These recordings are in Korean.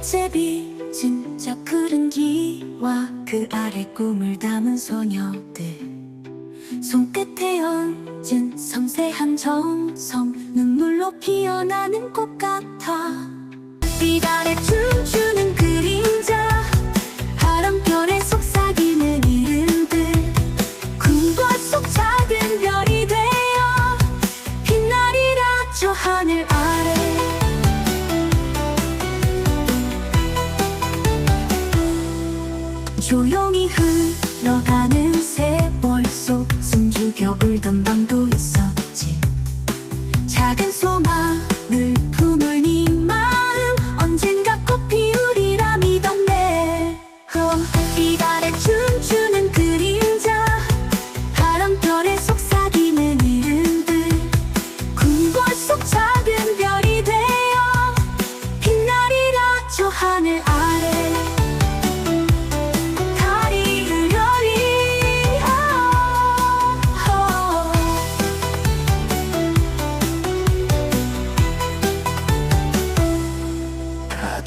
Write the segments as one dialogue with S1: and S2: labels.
S1: 별이 진짜 푸른 기와 그 아래 꿈을 담은 소녀들. 손끝에 얹은 섬세한 정성 눈물로 피어나는 꽃 같아. 빛 아래 춤추 조용히 흘러가는 세월 속 숨죽여 울던 밤도 있었지. 작은 소망을 품을 네 마음 언젠가 꽃 피우리라 믿었네. 빛 아래 춤추는 그림자 바람결에 속삭이는 이름들. 궁궐 속 작은 별이 되어 빛나리라 저 하늘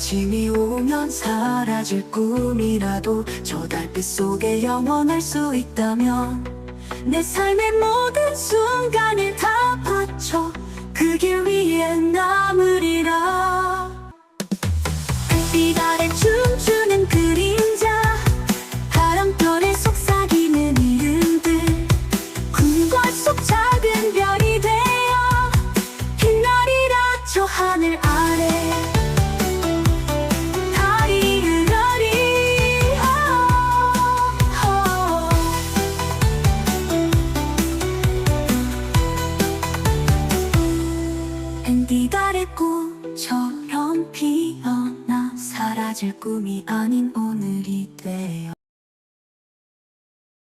S1: 아침이 오면 사라질 꿈이라도 저 달빛 속에 영원할 수 있다면 내 삶의 모든 순간을 다 바쳐 그 길 위에 남으 꽃처럼 피어나 사라질 꿈이 아닌 오늘이 되어